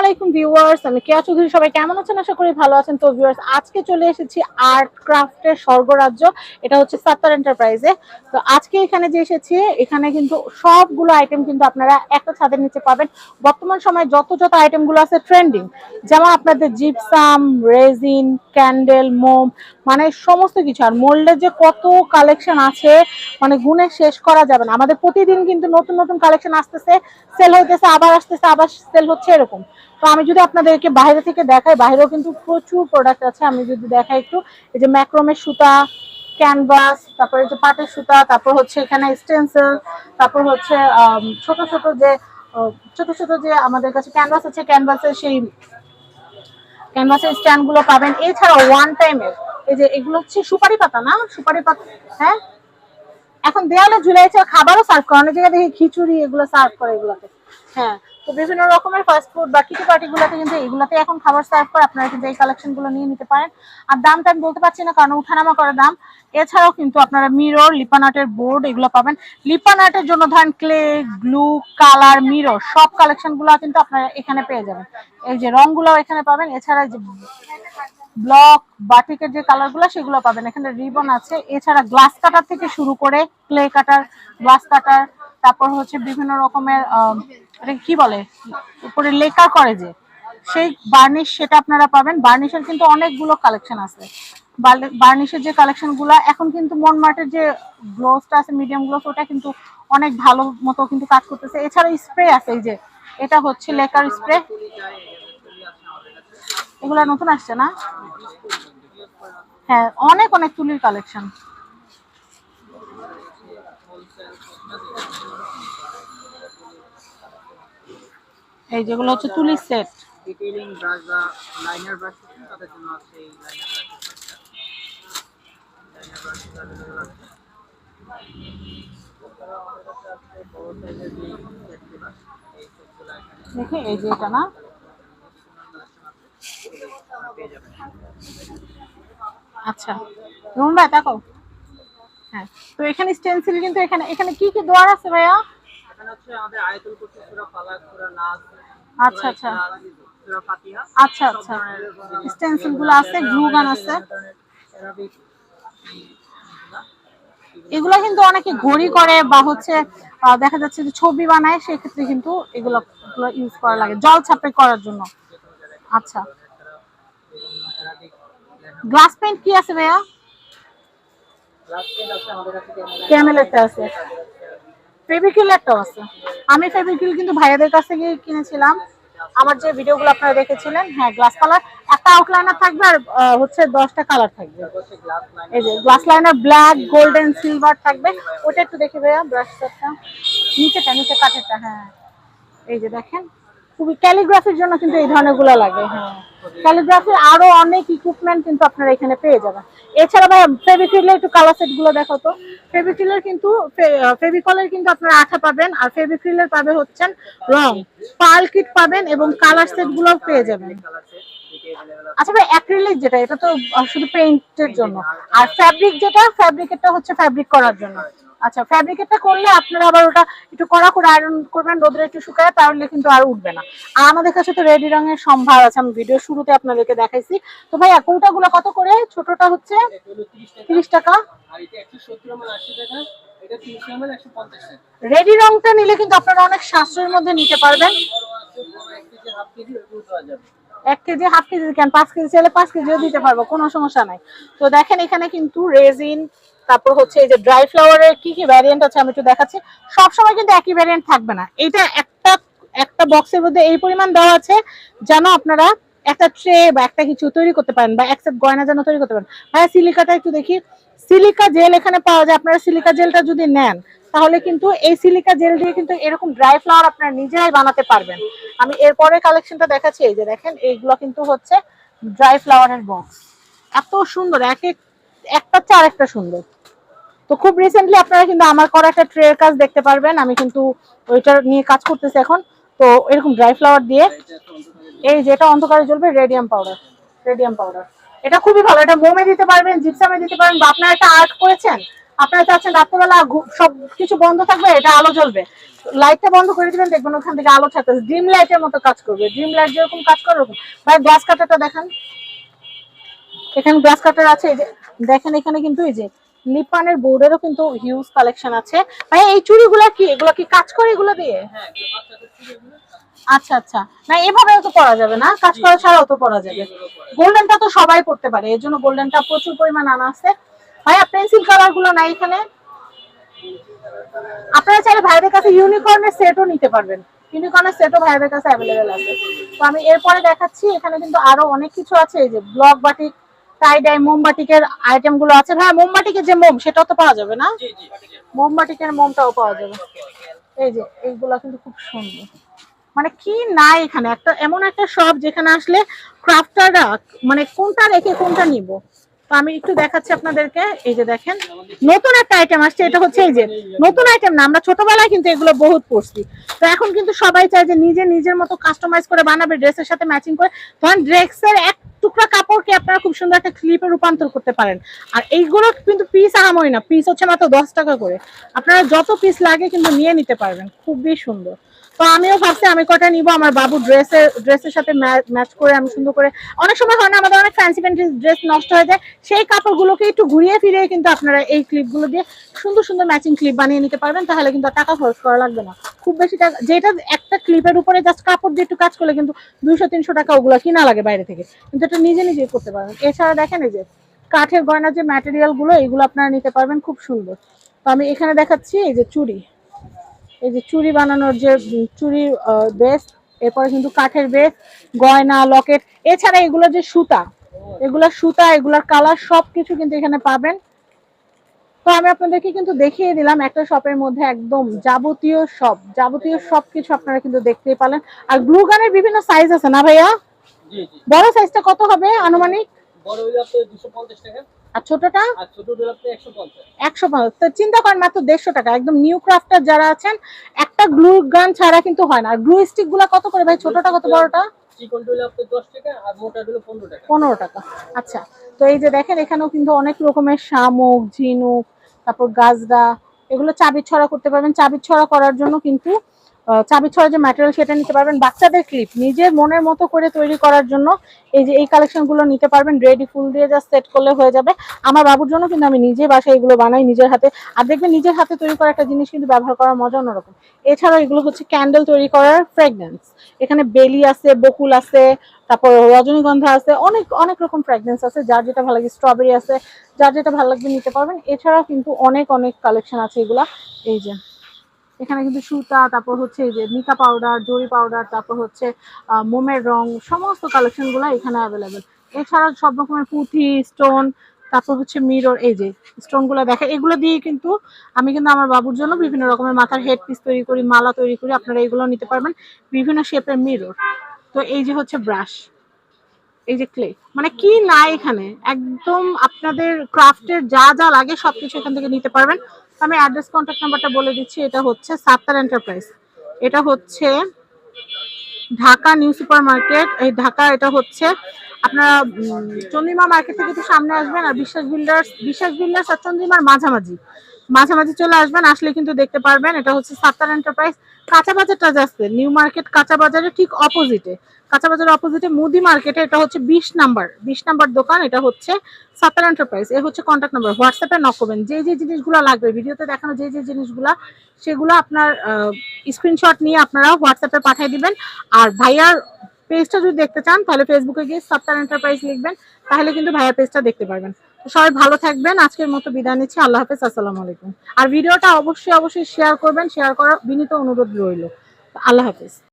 আলাইকুম ভিউয়ার্স, আমি কেয়া চৌধুরী। সবাই কেমন আছেন? আশা করি ভালো আছেন। তো ভিউয়ার্স, আজকে চলে এসেছি আর্ট ক্রাফটের স্বর্গরাজ্য। এটা হচ্ছে সাত্তার এন্টারপ্রাইজে। তো আজকে এখানে যে এসেছি, এখানে কিন্তু সবগুলো আইটেম কিন্তু আপনারা একটা ছাদের নিচে পাবেন। বর্তমান সময়ে যত যত আইটেমগুলো আছে ট্রেন্ডিং যেমন আপনাদের জিপসাম রেজিন ক্যান্ডেল মোম মানে সমস্ত কিছু। আর মোল্ডের যে কত কালেকশন আছে মানে গুণে শেষ করা যাবে না। আমাদের প্রতিদিন কিন্তু নতুন নতুন কালেকশন আসতেছে সেল হইতেছে, আবার আসতেছে, আবার সেল হচ্ছে এরকম। তো আমি যদি আপনাদেরকে বাইরে থেকে দেখাই, বাইরেও কিন্তু প্রচুর প্রোডাক্ট আছে। আমি যদি দেখাই একটু, এই যে ম্যাক্রোমের সুতা ক্যানভাস তারপরে যে পাটের সুতা, তারপর হচ্ছে এখানে স্টেন্সিল তারপর হচ্ছে ছোট ছোট যে ছোট ছোট যে আমাদের কাছে ক্যানভাস আছে ক্যানভাসের সেই ক্যানভাসের স্ট্যান্ডগুলো পাবেন। এছাড়াও ওয়ান টাইমের এই যে এগুলো হচ্ছে সুপারি পাতা না? সুপারি পাতা হ্যাঁ? এখন দেয়ালে ঝুলাইছে খাবারও সার্ভ করে অনেক জায়গায় দেখি খিচুড়ি, এগুলো সার্ভ করে এগুলোতে হ্যাঁ তো বিভিন্ন রকমের ফাস্ট ফুড বা কিটি পার্টি গুলোতে কিন্তু এগুলোতে এখন খাবার সার্ভ করে আপনারা কিন্তু এই কালেকশনগুলো নিয়ে নিতে পারেন। আর দামটা আমি বলতে পারছি না কারণ উঠানামা করা দাম। এছাড়াও কিন্তু আপনারা মিরর লিপানাটের বোর্ড এগুলো পাবেন। লিপানাটের জন্য ধরেন ক্লে গ্লু কালার মিরর সব কালেকশনগুলো কিন্তু আপনারা এখানে পেয়ে যাবেন। এই যে রংগুলো এখানে পাবেন এছাড়া যে ব্লক বাটিকের যে কালারগুলো সেগুলো পাবেন। এখানে রিবন আছে। এছাড়া গ্লাস কাটার থেকে শুরু করে ক্লে কাটার গ্লাস কাটার তারপর হচ্ছে বিভিন্ন রকমের আহ, এটা কি বলে? উপরে লেখা করে যে, সেই বার্নিশ সেটা আপনারা পাবেন। বার্নিশের কিন্তু অনেকগুলো কালেকশন আছে। বার্নিশের যে কালেকশনগুলা, এখন কিন্তু মন মার্টের যে গ্লোভসটা আছে মিডিয়াম গ্লোভস ওটা কিন্তু অনেক ভালো মতো কিন্তু কাজ করতেছে। এছাড়া স্প্রে আছে, এই যে, এটা হচ্ছে লেকার স্প্রে এগুলা নতুন আসছে না? হ্যাঁ অনেক অনেক তুলির কালেকশন এই যেগুলো হচ্ছে তুলির সেট ডিটেইলিং ব্রাশ বা লাইনার ব্রাশ তাদের জন্য আছে এই লাইনার ব্রাশ দেখি এই যে এটা না? আচ্ছা। রুম ভাই তাকাও হ্যাঁ তো এখানে স্টেনসিল কিন্তু এখানে এখানে কি কি দোয়ার আছে ভাইয়া? আচ্ছা আচ্ছা। আচ্ছা আচ্ছা। স্টেনসিলগুলো আছে। গ্লু গান আছে। এগুলো কিন্তু অনেকে ঘড়ি করে বা হচ্ছে দেখা যাচ্ছে যে ছবি বানায় সেই ক্ষেত্রে কিন্তু এগুলো ইউজ করা লাগে জল ছাপে করার জন্য। আচ্ছা। গ্লাস পেন্ট কি আছে ভাইয়া? পেন আছে। আছে একটাও আছে। আমি ফেভিকিল কিন্তু ভাইয়াদের কাছ থেকে কিনেছিলাম। আমার যে ভিডিওগুলো আপনারা দেখেছিলেন হ্যাঁ গ্লাস কালার একটা আউটলাইনার থাকবে আর হচ্ছে দশটা কালার থাকবে। এই যে glass liner black golden silver থাকবে। ওটা একটু দেখে ভাইয়া ব্রাশ নিচেটা নিচে কাঠেরটা হ্যাঁ। এই যে দেখেন খুবই ক্যালিগ্রাফির জন্য কিন্তু এই ধরনেরগুলা লাগে হ্যাঁ। ক্যালিগ্রাফির আরও অনেক ইকুইপমেন্ট কিন্তু আপনারা এখানে পেয়ে যাবেন। এছাড়া ভাই ফেভিকুইলের একটু কালার সেটগুলো দেখো তো। এর কিন্তু ফেভিকলের কিন্তু আপনারা আঠা পাবেন, আর ফেভিকুইলের পাবে হচ্ছেন রং। পাল কিট পাবেন এবং কালার সেটগুলো পেয়ে যাবেন। আচ্ছা ভাই অ্যাক্রিলিক যেটা, এটা তো শুধু পেইন্টের জন্য। আর ফ্যাব্রিক যেটা ফ্যাব্রিক এটা হচ্ছে ফ্যাব্রিক করার জন্য। আচ্ছা ফ্যাব্রিকেটটা করলে আপনারা আবার ওটা একটু কড়া করে আয়রন করবেন, রোদে একটু শুকায়, তাহলে কিন্তু আর উঠবে না। আর আমাদের কাছে তো রেডি রঙের সম্ভার আছে, আমি ভিডিও শুরুতে আপনাদেরকে দেখাইছি। তো ভাই কোনটাগুলো কত করে? ছোটটা হচ্ছে তিরিশ টাকা। আর এটা 170 ml 80 টাকা এটা 300 ml 150 টাকা রেডি রংটা নিলে কিন্তু আপনারা অনেক সাশ্রয়ের মধ্যে নিতে পারবেন। বড় আছে বড় 1 কেজি হাফ কেজি ওগুলো দেওয়া যাবে এক কেজি, হাফ কেজি কেন? পাঁচ কেজি চাইলে পাঁচ কেজিও দিতে পারব, কোনো সমস্যা নাই। তো দেখেন এখানে কিন্তু রেজিন তারপর হচ্ছে এই যে ড্রাই ফ্লাওয়ারের কি কি ভ্যারিয়েন্ট আছে আমি একটু দেখাচ্ছি। সবসময় কিন্তু একই ভ্যারিয়েন্ট থাকবে না। এটা একটা একটা বক্সের মধ্যে এই পরিমাণ দেওয়া আছে, যেন আপনারা একটা ট্রে বা একটা কিছু তৈরি করতে পারেন বা এক সেট গয়না যেন তৈরি করতে পারেন। ভাইয়া সিলিকাটা একটু দেখি। সিলিকা জেল এখানে পাওয়া যায়। আপনারা সিলিকা জেলটা যদি নেন তাহলে কিন্তু এই সিলিকা জেল দিয়ে কিন্তু এরকম ড্রাই ফ্লাওয়ার আপনারা নিজেরাই বানাতে পারবেন। আমি এরপরে কালেকশনটা দেখাচ্ছি, এই যে দেখেন, এইগুলো কিন্তু হচ্ছে ড্রাই ফ্লাওয়ারের বক্স এত সুন্দর, এক এক একটা চেয়ে আরেকটা সুন্দর। তো খুব রিসেন্টলি আপনারা কিন্তু আমার করা একটা ট্রের কাজ দেখতে পারবেন, আমি কিন্তু ওইটা নিয়ে কাজ করতেছি এখন। তো এরকম ড্রাই ফ্লাওয়ার দিয়ে, এই যেটা অন্ধকারে জ্বলবে রেডিয়াম পাউডার রেডিয়াম পাউডার এটা খুবই ভালো, এটা মোমে দিতে পারবেন জিপসামে দিতে পারবেন, বা আপনারা একটা আর্ট করেছেন আপনারা চাচ্ছেন রাত্রেবেলা সব কিছু বন্ধ থাকবে এটা আলো জ্বলবে। লাইটটা বন্ধ করে দিবেন দেখবেন ওখান থেকে আলো ছাড়তেছে। ড্রিম লাইটের মতো কাজ করবে। ড্রিম লাইট যেরকম কাজ করে ওরকম। ভাই গ্লাস কাটারটা দেখান। এখানে গ্লাস কাটার আছে এই যে দেখেন এখানে কিন্তু এই যে লিপানের বোর্ডেরও কিন্তু হিউজ কালেকশন আছে। ভাই এই চুড়িগুলো কি? এগুলো কি কাজ করে এগুলো দিয়ে? হ্যাঁ আচ্ছা আচ্ছা। না এভাবেও তো পরা যাবে না। কাজ করা ছাড়াও তো পরা যাবে। গোল্ডেনটা তো সবাই পড়তে পারে। এর জন্য গোল্ডেনটা প্রচুর পরিমাণ আনা আছে। ভাইয়া পেন্সিল কালারগুলো নাই এখানে। আপনারা চাইলে ভাইদের কাছে ইউনিকর্নের সেটও নিতে পারবেন। ইউনিকর্নের সেটও ভাইদের কাছে অ্যাভেলেবেল আছে। তো আমি এরপরে দেখাচ্ছি এখানে কিন্তু আরও অনেক কিছু আছে। এই যে ব্লক বাটিক টাই ডাই মোমবাটিকের আইটেমগুলো আছে। ভাই মোমবাটিকের যে মোম সেটাও তো পাওয়া যাবে না। মোমবাটিকের মোমটাও পাওয়া যাবে। এই যে এইগুলা কিন্তু খুব সুন্দর। মানে কি নাই এখানে? একটা এমন একটা শপ যেখানে আসলে ক্রাফটাররা মানে কোনটা রেখে কোনটা নিব? আমি একটু দেখাচ্ছি আপনাদেরকে। এই যে দেখেন, নতুন একটা আইটেম আসছে, এটা হচ্ছে এই যে, নতুন আইটেম না, আমরা ছোটবেলায় কিন্তু এগুলো বহুত পড়ছি তো এখন কিন্তু সবাই চায় যে নিজে নিজের মতো কাস্টমাইজ করে বানাবে, ড্রেসের সাথে ম্যাচিং করে। তখন ড্রেসের এক টুকরা কাপড়কে আপনারা খুব সুন্দর একটা ক্লিপে রূপান্তর করতে পারেন। আর এইগুলো কিন্তু পিস আহামরি না পিস হচ্ছে মাত্র দশ টাকা করে। আপনারা যত পিস লাগে কিন্তু নিয়ে নিতে পারবেন, খুবই সুন্দর। তো আমিও ভাবছি আমি কটা নিব, আমার বাবু ড্রেসের ড্রেসের সাথে ম্যাচ করে আমি সুন্দর করে, অনেক সময় হয় না, আমাদের অনেক ফ্যান্সি ফ্যান্সি ড্রেস নষ্ট হয়ে যায়, সেই কাপড়গুলোকে একটু ঘুরিয়ে ফিরিয়ে কিন্তু আপনারা এই ক্লিপগুলো দিয়ে সুন্দর সুন্দর ম্যাচিং ক্লিপ বানিয়ে নিতে পারবেন, তাহলে কিন্তু টাকা খরচ করা লাগবে না। খুব বেশি টাকা, যেটা একটা ক্লিপের উপরে জাস্ট কাপড় দিয়ে একটু কাজ করলে কিন্তু দুইশো, তিনশো টাকা ওগুলো কিনা লাগে বাইরে থেকে, কিন্তু এটা নিজে নিজেই করতে পারবেন। এছাড়া দেখেন এই যে কাঠের গয়নার যে ম্যাটেরিয়ালগুলো, এগুলো আপনারা নিতে পারবেন, খুব সুন্দর। তো আমি এখানে দেখাচ্ছি এই যে চুড়ি। এই যে চুড়ি বানানোর যে চুড়ির বেস এরপরে কিন্তু কাঠের বেস গয়না লকেট এছাড়া এগুলো যে সুতা এগুলা সুতা এগুলার কালার সব কিছু কিন্তু এখানে পাবেন। তো আমি আপনাদেরকে কিন্তু দেখিয়ে দিলাম একটা শপের মধ্যে একদম যাবতীয় সব যাবতীয় সব কিছু আপনারা কিন্তু দেখতেই পালেন আর গ্লু গানের বিভিন্ন সাইজ আছে না ভাইয়া? বড় সাইজটা কত হবে আনুমানিক? বড় হইলে আপনার দুশো পঞ্চাশ টাকা। আর ছোটটা? একশো পঞ্চাশ। চিন্তা করেন মাত্র দেড়শো টাকা। একদম নিউ ক্রাফটার যারা আছেন একটা গ্লু গান ছাড়া কিন্তু হয় না। আর গ্লু স্টিকগুলা কত করে ভাই? ছোটটা কত বড়টা? পনেরো টাকা। আচ্ছা তো এই যে দেখেন এখানেও কিন্তু অনেক রকমের শামুক ঝিনুক তারপর গাজরা এগুলো চাবি ছড়া করতে পারবেন। চাবি ছড়া করার জন্য কিন্তু চাবি ছড়া যে ম্যাটেরিয়াল সেটা নিতে পারবেন। বাচ্চাদের ক্লিপ নিজের মনের মতো করে তৈরি করার জন্য এই যে এই কালেকশনগুলো নিতে পারবেন। রেডি ফুল দিয়ে জাস্ট সেট করলে হয়ে যাবে। আমার বাবুর জন্য কিন্তু আমি নিজে বাসায় এগুলো বানাই নিজের হাতে। আর দেখবেন নিজের হাতে তৈরি করা একটা জিনিস কিন্তু ব্যবহার করার মজা অন্যরকম। এছাড়াও এগুলো হচ্ছে ক্যান্ডেল তৈরি করার ফ্রেগনেন্স এখানে বেলি আছে, বকুল আছে, তারপর রজনীগন্ধা আছে, অনেক অনেক রকম ফ্র্যাগনেন্স আছে। যার যেটা ভালো লাগে স্ট্রবেরি আছে, যার যেটা ভালো লাগবে নিতে পারবেন। এছাড়া কিন্তু অনেক অনেক কালেকশন আছে এগুলা। এই যে। এখানে কিন্তু সুতা, তারপর হচ্ছে এই যে মিকা পাউডার জরি পাউডার তারপর হচ্ছে মোমের রং, সমস্ত কালেকশনগুলা এখানে অ্যাভেলেবেল এছাড়া সব রকমের পুঁথি স্টোন তারপর হচ্ছে মিরর এই যে স্টোনগুলো দেখা, এগুলো দিয়ে কিন্তু আমি কিন্তু আমার বাবুর জন্য বিভিন্ন রকমের মাথার হেড পিস তৈরি করি, মালা তৈরি করি, আপনারা এগুলো নিতে পারবেন বিভিন্ন শেপের মিরর তো এই যে হচ্ছে ব্রাশ এই যে ক্লে মানে কি না এখানে? একদম আপনাদের ক্রাফটের যা যা লাগে সবকিছু এখান থেকে নিতে পারবেন। আমি অ্যাড্রেস কন্ট্যাক্ট নাম্বারটা বলে দিচ্ছি, এটা হচ্ছে সাত্তার এন্টারপ্রাইজ এটা হচ্ছে ঢাকা নিউ সুপার মার্কেট এই ঢাকা এটা হচ্ছে আপনারা চন্দ্রিমা মার্কেট থেকে একটু সামনে আসবেন, আর বিশ্বাস বিল্ডার্স বিশ্বাস বিল্ডার্স আর চন্দ্রিমার মাঝামাঝি। মাঝামাঝি চলে আসবেন, আসলে কিন্তু দেখতে পারবেন, এটা হচ্ছে সাত্তার এন্টারপ্রাইজ কাঁচা বাজারটা যাচ্ছে নিউ মার্কেট কাঁচা বাজারের ঠিক অপোজিটে কাঁচা বাজারের অপোজিটে মুদি মার্কেটে এটা হচ্ছে বিশ নাম্বার বিশ নাম্বার দোকান, এটা হচ্ছে সাত্তার এন্টারপ্রাইজ এ হচ্ছে কন্ট্যাক্ট নাম্বার হোয়াটসঅ্যাপে নক করবেন। যে যে জিনিসগুলো লাগবে, ভিডিওতে দেখানো যে যে জিনিসগুলো, সেগুলো আপনার স্ক্রিনশট নিয়ে আপনারা হোয়াটসঅ্যাপে পাঠিয়ে দিবেন। আর ভাইয়ার পেজটা যদি দেখতে চান, তাহলে ফেসবুকে গিয়ে সাত্তার এন্টারপ্রাইজ লিখবেন, তাহলে কিন্তু ভাইয়ার পেজটা দেখতে পারবেন। সবাই ভালো থাকবেন। আজকের মতো বিদায় নিচ্ছি। আল্লাহ হাফেজ, আসসালাম আলাইকুম। আর ভিডিওটা অবশ্যই অবশ্যই শেয়ার করবেন। শেয়ার করার বিনীত অনুরোধ রইল। আল্লাহ হাফেজ।